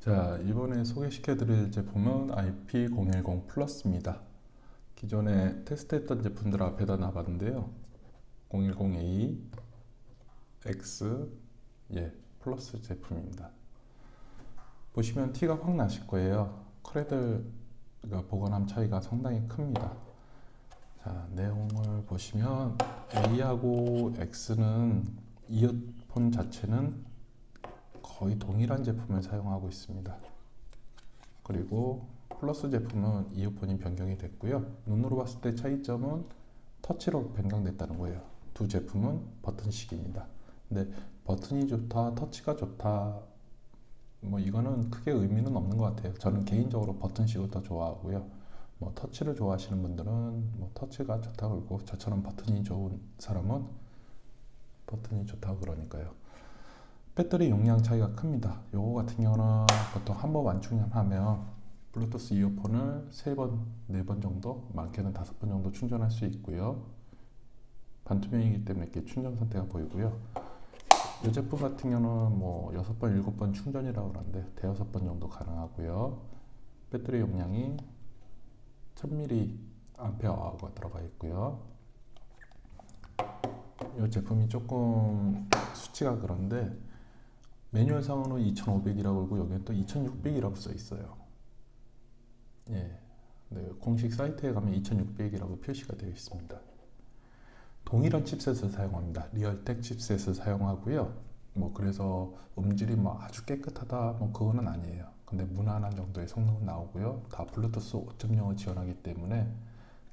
자, 이번에 소개시켜 드릴 제품은 IP010 플러스입니다. 기존에 테스트했던 제품들 앞에다 놔봤는데요. 010A, X, 예, 플러스 제품입니다. 보시면 티가 확 나실 거예요. 크레들과 보관함 차이가 상당히 큽니다. 자, 내용을 보시면 A하고 X는 이어폰 자체는 거의 동일한 제품을 사용하고 있습니다. 그리고 플러스 제품은 이어폰이 변경이 됐고요. 눈으로 봤을 때 차이점은 터치로 변경됐다는 거예요. 두 제품은 버튼식입니다. 근데 버튼이 좋다, 터치가 좋다, 뭐 이거는 크게 의미는 없는 것 같아요. 저는 개인적으로 버튼식을 더 좋아하고요. 뭐 터치를 좋아하시는 분들은 뭐 터치가 좋다고 그러고 저처럼 버튼이 좋은 사람은 버튼이 좋다고 그러니까요. 배터리 용량 차이가 큽니다. 요거 같은 경우는 보통 한번 완충하면 블루투스 이어폰을 세 번, 네번 정도, 많게는 다섯 번 정도 충전할 수 있고요. 반투명이기 때문에 이렇게 충전 상태가 보이고요. 이 제품 같은 경우는 뭐 여섯 번, 일곱 번 충전이라고 그러는데 대여섯 번 정도 가능하고요. 배터리 용량이 1000mAh가 들어가 있고요. 이 제품이 조금 수치가 그런데 매뉴얼상으로 2,500이라고 그러고 여기는 또 2,600이라고 써 있어요. 예. 네, 공식 사이트에 가면 2,600이라고 표시가 되어 있습니다. 동일한 칩셋을 사용합니다. 리얼텍 칩셋을 사용하고요. 뭐 그래서 음질이 뭐 아주 깨끗하다 뭐 그거는 아니에요. 근데 무난한 정도의 성능은 나오고요. 다 블루투스 5.0을 지원하기 때문에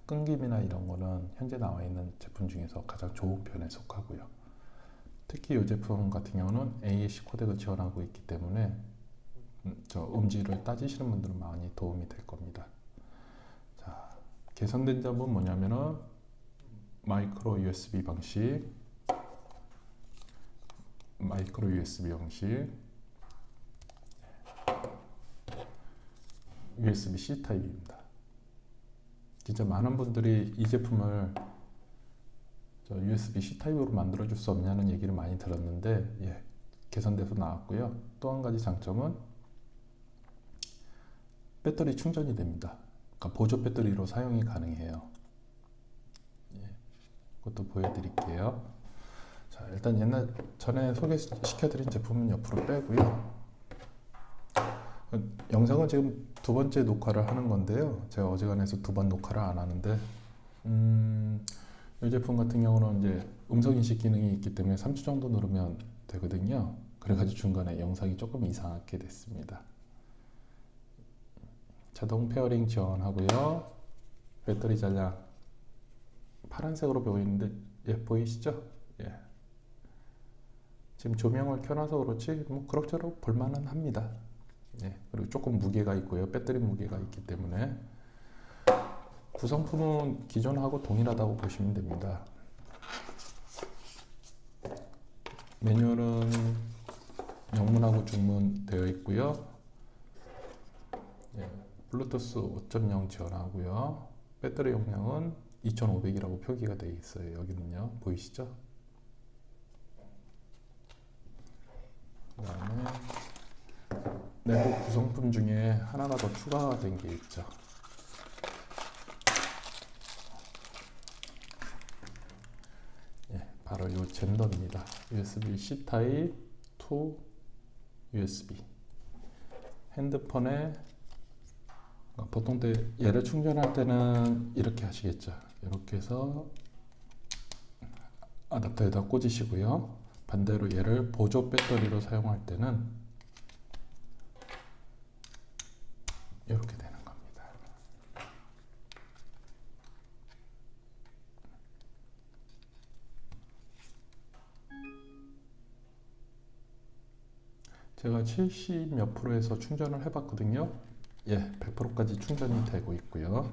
끊김이나 이런 거는 현재 나와 있는 제품 중에서 가장 좋은 편에 속하고요. 특히 이 제품 같은 경우는 AAC 코덱을 지원하고 있기 때문에 음, 저 음질을 따지시는 분들은 많이 도움이 될 겁니다. 자, 개선된 점은 뭐냐면은 마이크로 USB 방식, 마이크로 USB 방식, USB-C 타입입니다. 진짜 많은 분들이 이 제품을 저 USB-C 타입으로 만들어 줄 수 없냐는 얘기를 많이 들었는데 예, 개선돼서 나왔고요. 또 한 가지 장점은 배터리 충전이 됩니다. 그러니까 보조 배터리로 사용이 가능해요. 예, 그것도 보여드릴게요. 자, 일단 옛날 전에 소개시켜드린 제품은 옆으로 빼고요. 영상은 지금 두 번째 녹화를 하는 건데요. 제가 어지간해서 두 번 녹화를 안 하는데, 음, 이 제품 같은 경우는 이제 음성 인식 기능이 있기 때문에 3초 정도 누르면 되거든요. 그래가지고 중간에 영상이 조금 이상하게 됐습니다. 자동 페어링 지원하고요. 배터리 잔량 파란색으로 보이는데 예 보이시죠? 예. 지금 조명을 켜놔서 그렇지 뭐 그럭저럭 볼만은 합니다. 예. 그리고 조금 무게가 있고요. 배터리 무게가 있기 때문에 구성품은 기존하고 동일하다고 보시면 됩니다. 매뉴얼은 영문하고 중문 되어 있고요. 예, 블루투스 5.0 지원하고요. 배터리 용량은 2500이라고 표기가 되어 있어요. 여기는요. 보이시죠? 그 다음에 내부 구성품 중에 하나가 더 추가가 된게 있죠. 예, 바로 이 젠더입니다. USB-C 타입 to USB. 핸드폰에 어, 보통 때 얘를 충전할 때는 이렇게 하시겠죠. 이렇게 해서 아답터에다 꽂으시고요. 반대로 얘를 보조 배터리로 사용할 때는 이렇게 겁니다. 제가 70 몇 프로에서 충전을 해봤거든요. 예, 100%까지 충전이 되고 있고요.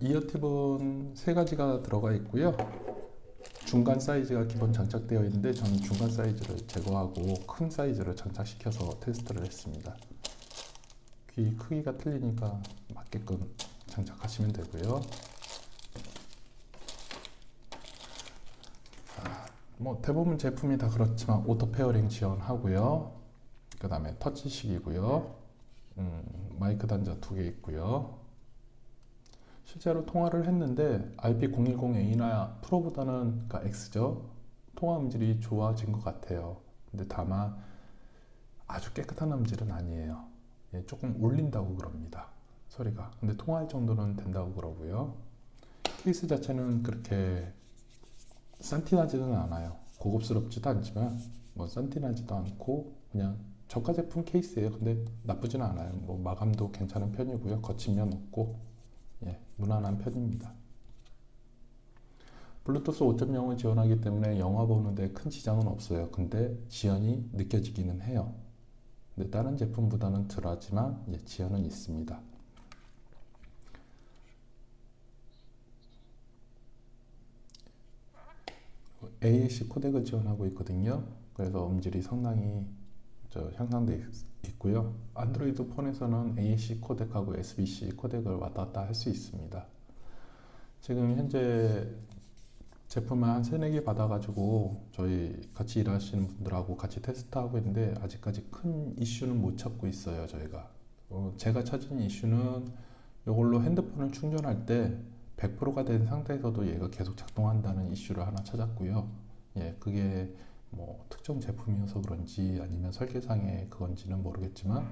이어팁은 세 가지가 들어가 있고요. 중간 사이즈가 기본 장착되어 있는데 저는 중간 사이즈를 제거하고 큰 사이즈를 장착시켜서 테스트를 했습니다. 귀 크기가 틀리니까 맞게끔 장착하시면 되고요. 자, 뭐 대부분 제품이 다 그렇지만 오토 페어링 지원하고요. 그 다음에 터치식이고요. 음, 마이크 단자 두 개 있고요. 실제로 통화를 했는데 IP010A나 프로보다는 그러니까 X죠. 통화 음질이 좋아진 것 같아요. 근데 다만 아주 깨끗한 음질은 아니에요. 예, 조금 울린다고 그럽니다. 소리가. 근데 통화할 정도는 된다고 그러고요. 케이스 자체는 그렇게 산티나지는 않아요. 고급스럽지도 않지만 뭐 산티나지도 않고 그냥 저가 제품 케이스예요. 근데 나쁘지는 않아요. 뭐 마감도 괜찮은 편이고요. 거친 면 없고 예, 무난한 편입니다. 블루투스 5.0을 지원하기 때문에 영화 보는데 큰 지장은 없어요. 근데 지연이 느껴지기는 해요. 근데 다른 제품보다는 덜하지만 예, 지연은 있습니다. AAC 코덱을 지원하고 있거든요. 그래서 음질이 상당히 있- 있고요. 안드로이드 폰에서는 AAC 코덱하고 SBC 코덱을 왔다 갔다 할 수 있습니다. 지금 현재 제품을 한 세네 개 받아가지고 저희 같이 일하시는 분들하고 같이 테스트하고 있는데 아직까지 큰 이슈는 못 찾고 있어요 저희가 어, 제가 찾은 이슈는 이걸로 핸드폰을 충전할 때 100%가 된 상태에서도 얘가 계속 작동한다는 이슈를 하나 찾았고요 예 그게 뭐 특정 제품이어서 그런지 아니면 설계상의 그건지는 모르겠지만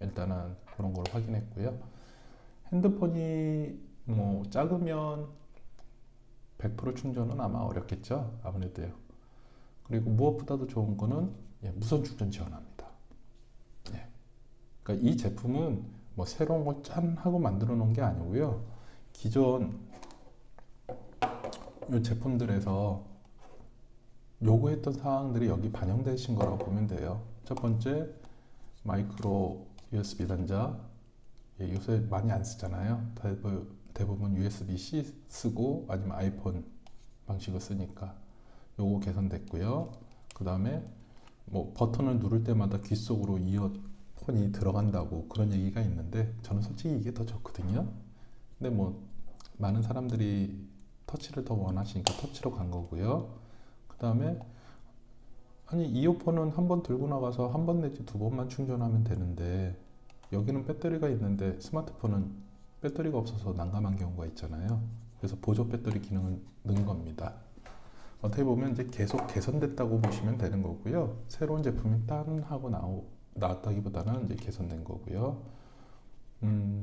일단은 그런 걸 확인했고요 핸드폰이 뭐 작으면 100% 충전은 아마 어렵겠죠. 아무래도요. 그리고 무엇보다도 좋은 거는 예, 무선 충전 지원합니다. 예. 그러니까 이 제품은 뭐 새로운 걸 짠 하고 만들어 놓은 게 아니고요. 기존 이 제품들에서 요구했던 사항들이 여기 반영되신 거라고 보면 돼요. 첫 번째 마이크로 USB 단자 예, 요새 많이 안 쓰잖아요. 대부- 대부분 USB-C 쓰고 아니면 아이폰 방식을 쓰니까 요거 개선됐고요. 그 다음에 뭐 버튼을 누를 때마다 귀 속으로 이어폰이 들어간다고 그런 얘기가 있는데 저는 솔직히 이게 더 좋거든요. 근데 뭐 많은 사람들이 터치를 더 원하시니까 터치로 간 거고요. 그 다음에 아니 이어폰은 한 번 들고 나가서 한 번 내지 두 번만 충전하면 되는데 여기는 배터리가 있는데 스마트폰은 배터리가 없어서 난감한 경우가 있잖아요. 그래서 보조 배터리 기능을 넣은 겁니다. 어떻게 보면 이제 계속 개선됐다고 보시면 되는 거고요. 새로운 제품이 딴 하고 나오, 나왔다기보다는 이제 개선된 거고요. 음,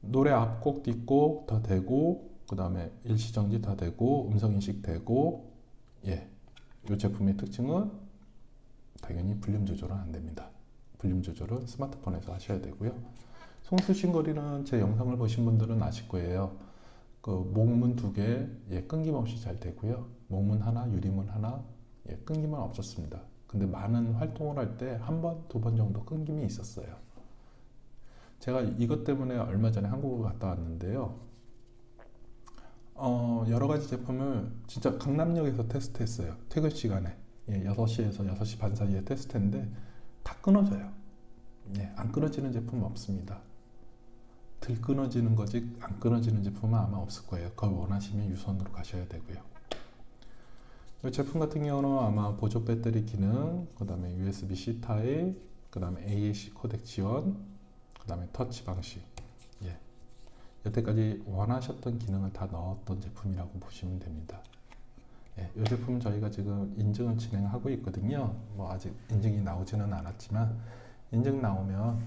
노래 앞곡, 뒷곡 다 되고, 그 다음에 일시정지 다 되고, 음성인식 되고, 예. 이 제품의 특징은 당연히 볼륨 조절은 안 됩니다. 볼륨 조절은 스마트폰에서 하셔야 되고요. 송수신거리는 제 영상을 보신 분들은 아실 거예요. 그 목문 두 개, 예, 끊김없이 잘 되고요. 목문 하나, 유리문 하나, 예, 끊김은 없었습니다. 근데 많은 활동을 할 때 한 번, 두 번 정도 끊김이 있었어요. 제가 이것 때문에 얼마 전에 한국을 갔다 왔는데요. 어, 여러 가지 제품을 진짜 강남역에서 테스트했어요. 퇴근 시간에. 예, 6시에서 6시 반 사이에 테스트했는데 다 끊어져요. 예, 안 끊어지는 제품 없습니다. 들 끊어지는 거지 안 끊어지는 제품은 아마 없을 거예요. 그걸 원하시면 유선으로 가셔야 되고요. 이 제품 같은 경우는 아마 보조 배터리 기능, 그 다음에 USB-C 타입, 그 다음에 AAC 코덱 지원, 그 다음에 터치 방식. 예. 여태까지 원하셨던 기능을 다 넣었던 제품이라고 보시면 됩니다. 예, 이 제품 저희가 지금 인증을 진행하고 있거든요. 뭐 아직 인증이 나오지는 않았지만 인증 나오면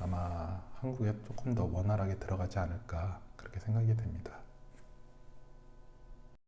아마 한국에 조금 더 원활하게 들어가지 않을까 그렇게 생각이 됩니다.